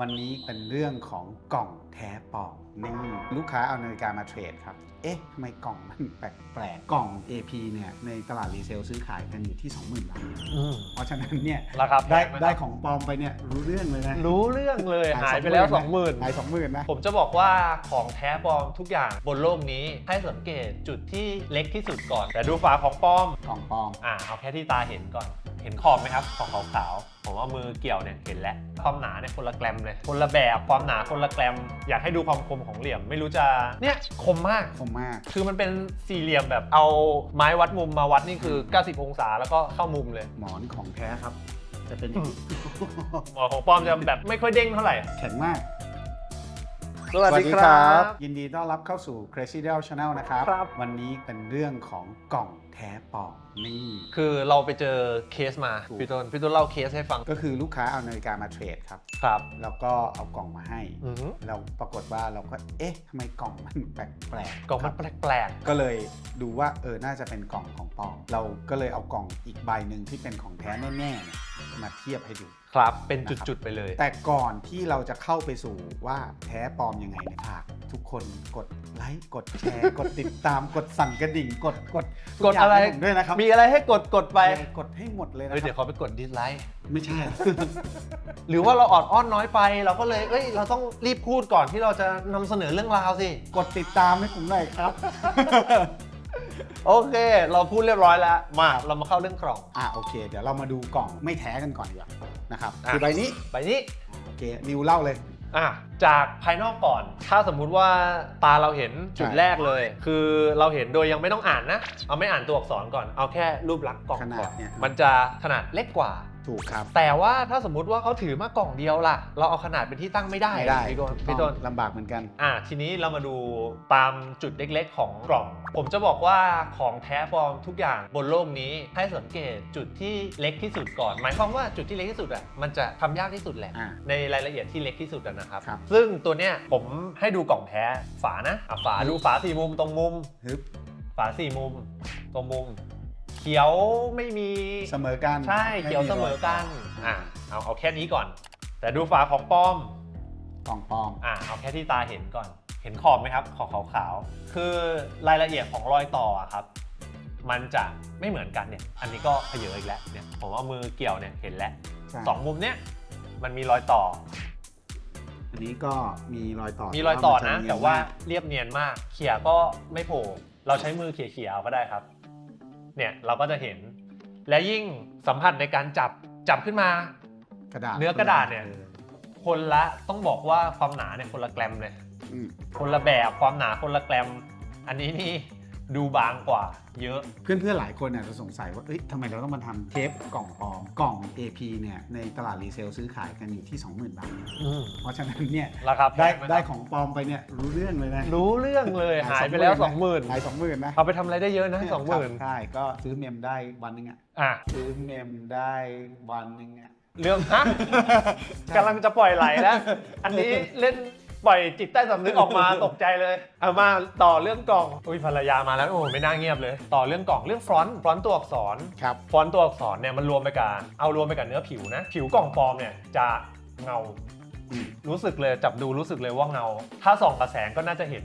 วันนี้เป็นเรื่องของกล่องแท้ปลอมนี่ลูกค้าเอานาฬิกามาเทรดครับ เอ๊ะทำไมกล่องมันแปลกๆ กล่อง AP เนี่ยในตลาดรีเซลซื้อขายกันอยู่ที่ 20,000บาทอืมเพราะฉะนั้นเนี่ยราคาแพได้งหมได้ครับของปลอมไปเนี่ยรู้เรื่องเลยนะ รู้เรื่องเลยขายหายไปแล้ว 20,000สองหมื่นขาย20,000นะ ผมจะบอกว่าของแท้ปลอมทุกอย่างบนโลกนี้ให้สังเกตจุดที่เล็กที่สุดก่อน แต่ดูฝาของปลอม กล่องปลอม อ่าเอาแค่ที่ตาเห็นก่อน เห็นขอบไหมครับของขาวๆผมเอามือเกี่ยวเนี่ยเห็นแล้วความหนาเนี่ยคนละแกรมเลย คนละแบบความหนาคนละแกรม อยากให้ดูความคมของเหลี่ยม ไม่รู้จะเนี่ยคมมากคมมาก คือมันเป็นสี่เหลี่ยมแบบเอาไม้วัดมุมมาวัดนี่คือ 90 องศาแล้วก็เข้ามุมเลยหมอนของแท้ครับ จะเป็นอย่างนี้หมอของปลอมจะแบบไม่ค่อยเด้งเท่าไหร่ แข็งมาก สวัสดีครับ ยินดีต้อนรับเข้าสู่ Crazy d e l Channel นะครับ ครับวันนี้เป็นเรื่องของกล่องแท้ปลอมนี่ คือเราไปเจอเคสมาถูก พี่ต้นพี่ต้นเล่าเคสให้ฟังก็คือลูกค้าเอานาฬิกามาเทรดครับ ครับแล้วก็เอากล่องมาให้ อือหือเราปรากฏว่าเราก็เอ๊ะทำไมกล่องมันแปลกๆกล่องคมัรันบแปลกก็เลยดูว่าเออน่าจะเป็นกล่องของปลอมเราก็เลยเอากล่องอีกใบหนึ่งที่เป็นของแท้แน่ๆเนี่ยมาเทียบให้ดูๆ ครับ เป็นจุด ๆ ไปเลย แต่ก่อนที่เราจะเข้าไปสู่ว่าแท้ปลอมยังไงเนี่ยฝากทุกคนกดไลค์กดแชร์ กดติดตามกดสั่นกระดิ่ง กดกดทุกดอะไรย่างให้ผมด้วยนะครับมีอะไรให้กดกดไป เออกดให้หมดเลยนะเฮ้ยคเดี๋ยรับวเขาไปกดดิสไลค์ ไม่ใช่ หรือว่าเราออดอ้อนน้อยไป เราก็เลย เอ้ย เราต้องรีบพูดก่อนที่เราจะนำเสนอเรื่องราวสิ กดติดตามให้ผมหน่อยครับ โอเค เราพูดเรียบร้อยแล้ว มาเรามาเข้าเรื่องกล่อง อะโอเค เดี๋ยวเรามาดูกล่องไม่แท้กันก่อนดีกว่านะครับอะ คือใบนี้ไปนี้ โอเคนิวเล่าเลย อะจากภายนอกก่อน ถ้าสมมุติว่าตาเราเห็นจุดใช่แรกเลย คือเราเห็นโดยยังไม่ต้องอ่านนะ เอาไม่อ่านตัวอักษรก่อน เอาแค่รูปลักษณ์กล่องขนาก่ดอนเนี่ย มันจะขนาดเล็กกว่า ถูกครับ แต่ว่าถ้าสมมุติว่าเขาถือมากล่องเดียวล่ะ เราเอาขนาดเป็นที่ตั้งไม่ได้ไม่ได้พี่ต้นถูกพี่ต้นต้องลำบากเหมือนกัน อะทีนี้เรามาดูตามจุดเล็กๆ ของกล่อง ผมจะบอกว่าของแท้ปลอมทุกอย่างบนโลกนี้ให้สังเกตจุดที่เล็กที่สุดก่อน หมายความว่าจุดที่เล็กที่สุดอะมันจะทำยากที่สุดแหละอะในรายละเอียดที่เล็กที่สุดอะนะครับครับ ซึ่งตัวเนี้ยผมให้ดูกล่องแท้ฝานะอะฝาดูฝาสี่มุมตรงมุมฮึบฝาสี่มุมตรงมุมเขียวไม่มีเสมอกันใช่เขียวเสมอกันอะเอาเอาแค่นี้ก่อน แต่ดูฝาของปลอมกล่องปลอมอะเอาแค่ที่ตาเห็นก่อน เห็นขอบไหมครับขอบขาวๆคือรายละเอียดของรอยต่ออะครับ มันจะไม่เหมือนกันเนี่ย อันนี้ก็เพเยออีกแล้วเนี่ยผมเอามือเกี่ยวเนี่ยเห็นแล้วใช่สองมุมเนี้ยมันมีรอยต่อ อันนี้ก็มีรอยต่อ มีรอยต่อมัจนะเยแต่ว่าากเรียบเนียนมาก เขี่ยก็ไม่โผล่ เราใช้มือเขี่ยๆเอาก็ได้ครับ เนี่ยเราก็จะเห็น และยิ่งสัมผัสในการจับจับขึ้นมา กระดาษเนื้อกระดาษเนี่ยออคนละต้องบอกว่าความหนาเนี่ยคนละแกรมเลยอืมคนละแบบความหนาคนละแกรม อันนี้นี่ ดูบางกว่าเยอะ เพื่อนๆหลายคนเนี่ยจะสงสัยว่าเอ้ยทำไมเราต้องมาทำเทปกล่องปลอมกล่อง AP เนี่ยในตลาดรีเซลซื้อขายกันอยู่ที่ 20,000 บาท เพราะฉะนั้นเนี่ยราคาแพได้งหมครับได้ของปลอมไปเนี่ยรู้เรื่องเลยนะรู้เรื่องเลยหายไปแล้ว 20,000 20,000หาย20,000นะเอาไปทำอะไรได้เยอะนะสองหมื่นใช่ก็ซื้อเมมได้วันหนึงอะอะ ซื้อเมมได้วันหนึงอะ เรื่องฮะ กำลังจะปล่อยไหลแล้ว อันนี้เล่น ปล่อยจิตใต้สำนึกออกมา ตกใจเลยเอามาต่อเรื่องกล่องอุ้ยภรรยามาแล้วโอ้ไม่น่าเงียบเลย ต่อเรื่องกล่องเรื่องฟรอนต์ฟรอนต์ตัวอักษรครับฟอนต์ตัวอักษรเนี่ยมันรวมไปกับเอารวมไปกับเนื้อผิวนะ ผิวกล่องปลอมเนี่ยจะเงา อืม รู้สึกเลยจับดูรู้สึกเลยว่าเงา ถ้าส่องกระแสงก็น่าจะเห็น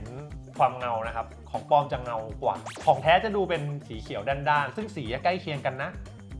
ความเงานะครับ ของปลอมจะเงากว่า ของแท้จะดูเป็นสีเขียวด้านๆ ซึ่งสีใกล้เคียงกันนะ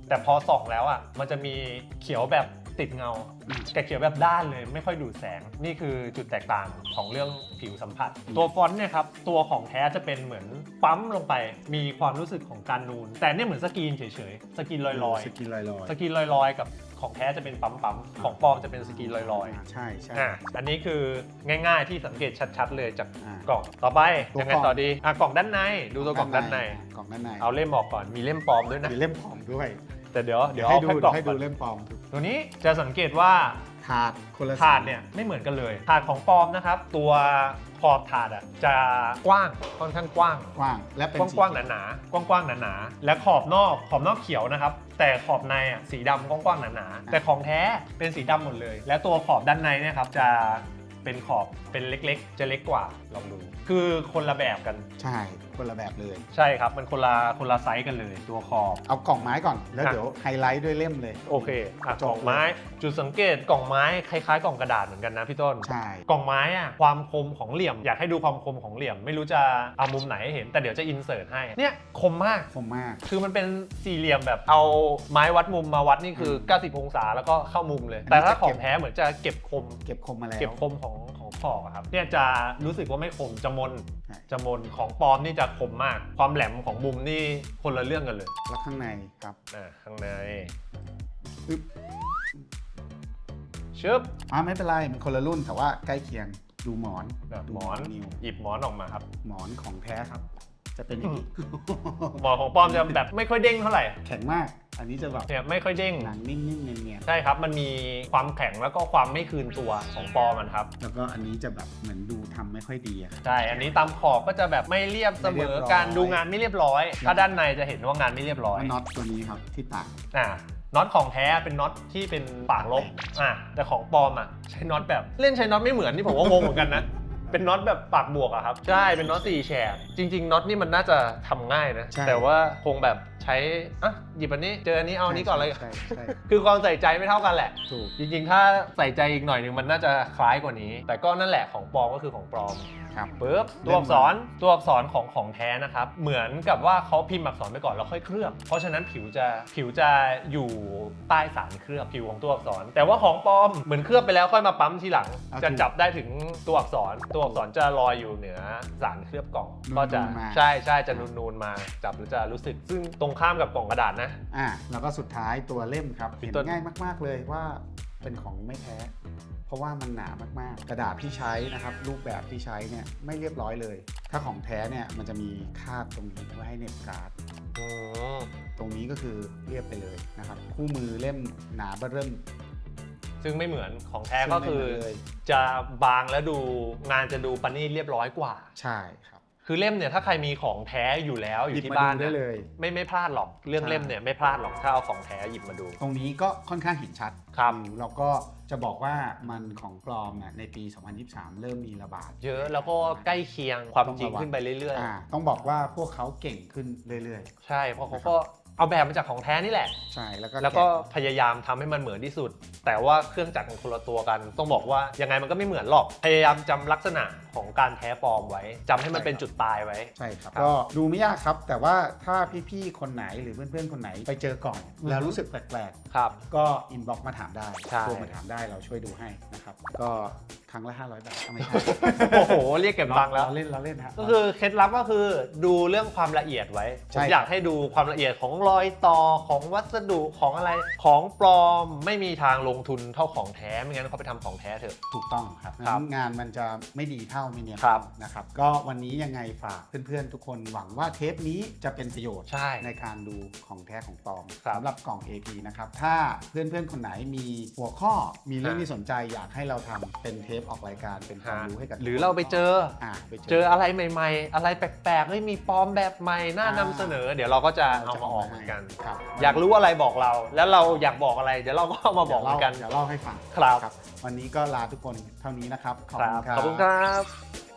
แต่พอส่องแล้วอะมันจะมีเขียวแบบ ติดเงาอืมกับเขียวแบบด้านเลยไม่ค่อยดูดแสง นี่คือจุดแตกต่างของเรื่องผิวสัมผัส ตัวฟอนต์เนี่ยครับ ตัวของแท้จะเป็นเหมือนปั๊มลงไป มีความรู้สึกของการนูน แต่เนี่ยเหมือนสกรีนเฉยๆ สกรีนลอยๆ สกินลอยๆสกรีนลอยๆ กับของแท้จะเป็นปั๊มๆ ของปลอมจะเป็นสกรีนลอยาใช่ใช่ๆอะอันนี้คือง่ายๆที่สังเกตชัดๆเลยจากอ่ากล่อง ต่อไปตัวยังไงกล่อง ต่อดี อะกล่องด้านใน ดูตัวกล่องด้านใน กล่องด้านในเอาเล่มออกก่อน มีเล่มปลอมด้วยนะ มีเล่มปลอมด้วยแต่เดี๋ยว เดี๋ยวให้เอาดูแค่กล่องให้ก่ดูอนเล่มปลอม ตัวนี้จะสังเกตว่าถาดคนละสีถาดเนี่ยไม่เหมือนกันเลยถาดของปลอมนะครับ ตัวขอบถาดอะจะกว้างค่อนข้างกว้างกว้าง และเป็นกว้างสีกว้างๆหนาๆกว้างกว้างๆหนาๆและขอบนอกขอบนอกเขียวนะครับ แต่ขอบในอะสีดำกว้างกว้างๆหนาๆแต่ของแท้เป็นสีดำหมดเลย และตัวขอบด้านในเนี่ยครับจะเป็นขอบเป็นเล็กๆ จะเล็กกว่าลองดู คือคนละแบบกันใช่คนละแบบเลย ใช่ครับ มันคนละคนละไซส์กันเลยตัวขอบ เอากล่องไม้ก่อน แล้วอะเดี๋ยวไฮไลท์ด้วยเล่มเลย โอเคอะจบ กล่องไม้จุดสังเกตกล่องไม้คล้ายๆ กล่องกระดาษเหมือนกันนะพี่ต้น ใช่ กล่องไม้อะความคมของเหลี่ยม อยากให้ดูความคมของเหลี่ยม ไม่รู้จะเอามุมไหนให้เห็น แต่เดี๋ยวจะอินเสิร์ตให้ เนี่ยคมมาก คมมาก คือมันเป็นสี่เหลี่ยมแบบเอาไม้วัดมุมมาวัดนี่คือ 90 องศาแล้วก็เข้ามุมเลย แต่ถ้าของแท้เหมือนจะเก็บคม เก็บคมมาแล้ว เก็บคมของ ของขอบอะครับเนี่ยจะรู้สึกว่าไม่คมจะมนใช่ จะมนของปลอมนี่จะคมมาก ความแหลมของมุมนี่คนละเรื่องกันเลยแล้วข้างในครับอ่าข้างในอึ๊บชึบ อ่าไม่เป็นไรมันคนละรุ่นแต่ว่าใกล้เคียงดูหมอนอะดูหมอนนิวหยิบหมอนออกมาครับ หมอนของแท้ครับ จะเป็นอย่างนี้ หมอนของปลอมจะแบบไม่ค่อยเด้งเท่าไหร่แข็งมาก อันนี้จะแบบเนี่ยไม่ค่อยเด้ง หนังนิ่มๆเนียนใช่ครับ มันมีความแข็งแล้วก็ความไม่คืนตัวของปลอมมันครับ ๆแล้วก็อันนี้จะแบบเหมือนดูทำไม่ค่อยดีอะครับ ใช่ อันนี้ตามขอบก็จะแบบไม่เรียบเสมอการไม่เรียบร้อยดูงานไม่เรียบร้อย ถ้าด้านในจะเห็นว่างานไม่เรียบร้อยแล้วน็อตตัวนี้ครับที่ต่าง อ่าน็อตของแท้เป็นน็อตที่เป็นปากลบอ่าแต่ของปลอมอะใช้น็อตแบบเล่นใช้น็อตไม่เหมือนนี่ผมว่างงเหมือนกันนะ เป็นน็อตแบบปากบวกอะครับ ใช่ เป็นน็อตสี่แฉกจริง ๆน็อตนี่มันน่าจะทำง่ายนะ ใช่ แต่ว่าคงแบบใช้อะหยิบอันนี้เจออันนี้เอาอันนี้ก่อนเลย ใช่ใช่คือความใส่ใจไม่เท่ากันแหละ ถูกจริงๆ ถ้าใส่ใจอีกหน่อยหนึงมันน่าจะคล้ายกว่านี้ แต่ก็นั่นแหละของปลอมก็คือของปลอมครับ ปึ๊บตัวอักษรตัวอักษรของของแท้นะครับ เหมือนกับว่าเขาพิมพ์อักษรไปก่อนแล้วค่อยเคลือบ เพราะฉะนั้นผิวจะผิวจะอยู่ใต้สารเคลือบผิวของตัวอักษร แต่ว่าของปลอมเหมือนเคลือบไปแล้วค่อยมาปั๊มทีหลัง เอาจะถูก จับได้ถึงตัวอักษรตัวอักษรจะลอยอยู่เหนือสารเคลือบกล่อง นูนๆก็จะมาใช่ใช่จะนูนๆมาจับหรือจะรู้สึก ซึ่งตรงข้ามกับกล่องกระดาษนะ อะแล้วก็สุดท้ายตัวเล่มครับพี่เห็นต้น ง่ายมาก ๆ เลยว่าเป็นของไม่แท้ เพราะว่ามันหนามากๆ กระดาษที่ใช้นะครับรูปแบบที่ใช้เนี่ยไม่เรียบร้อยเลย ถ้าของแท้เนี่ยมันจะมีคาดตรงนี้ไว้ให้เหน็บการ์ดอืมตรงนี้ก็คือเรียบไปเลยนะครับ คู่มือเล่มหนาเบ้อเริ่ม ซึ่งไม่เหมือนของแท้ก็คือซึ่งไม่เหมือนเลยจะบางแล้วดูงานจะดูปณีตเรียบร้อยกว่า ใช่ครับ คือเล่มเนี่ยถ้าใครมีของแท้อยู่แล้วอหยิยู่บที่มาบ้านดูได้นะเลย ไม่ไม่พลาดหรอกเรื่องใช่เล่มเนี่ยไม่พลาดหรอกถ้าเอาของแท้หยิบมาดู ตรงนี้ก็ค่อนข้างเห็นชัดครับอืมแล้วก็จะบอกว่ามันของปลอมเนี่ยในปี 2023 เริ่มมีระบาด เยอะแล้วก็ใกล้เคียงความต้องจริงระวังขึ้นไปเรื่อยอ่าต้องบอกว่าพวกเขาเก่งขึ้นเรื่อยๆ ใช่เพราะเขาก็ เอาแบบมาจากของแท้นี่แหละๆใช่แล้วก็แล้วก็ะพยายามทำให้มันเหมือนที่สุด แต่ว่าเครื่องจักรมันคนละตัวกัน ต้องบอกว่ายังไงมันก็ไม่เหมือนหรอก พยายามจำลักษณะของการแท้ปลอมไว้จำให้มันเป็นจุดตายไว้ ใช่ครับครับ ก็ดูไม่ยากครับ แต่ว่าถ้าพี่ๆ คนไหนหรือเพื่อนๆ คนไหนไปเจอก่อนอือฮึแล้วรู้สึกแปลกครับๆก็อินบ็อกมาถามได้ใช่โทรมาถามได้เราช่วยดูให้นะครับ ก็ ครั้งละ500 บาทเอาไม่ใช่โอ้โห เรียกเก็บตังค์แล้ว เราเล่นเราเล่นฮะ ก็คือเคล็ดลับก็คือดูเรื่องความละเอียดไว้ผใช่ มอยากให้ดูความละเอียดของรอยต่อของวัสดุของอะไรของปลอมไม่มีทางลงทุนเท่าของแท้ไม่งั้นเขาไปทำของแท้เถอะ ถูกต้องครับครับงั้นงานมันจะไม่ดีเท่าไม่เนียนครับ นะครับ ก็วันนี้ยังไงฝากเพื่อนๆ ทุกคนหวังว่าเทปนี้จะเป็นประโยชน์ ใช่ ในการดูของแท้ของปลอมครับสำหรับกล่อง AP นะครับ ถ้าเพื่อนๆ คนไหนมีหัวข้อมีเรื่องฮะที่สนใจอยากให้เราทำเป็นเทปออกรายการเป็นความรู้ให้กับหรือเราไปเจออ่าไปเจออะไรใหม่ ๆ อะไรแปลกๆเฮ้ยมีปลอมแบบใหม่น่านำเสนอ เดี๋ยวเราก็จะเอามาออกเหมือนกันครับอยากรู้อะไรบอกเรา แล้วเราอยากบอกอะไร เดี๋ยวเราก็เอามาบอกเหมือนกันเดี๋ยวเล่าให้ฟังครับ วันนี้ก็ลาทุกคนเท่านี้นะครับขอบคคุรับณครับขอบคุณครับ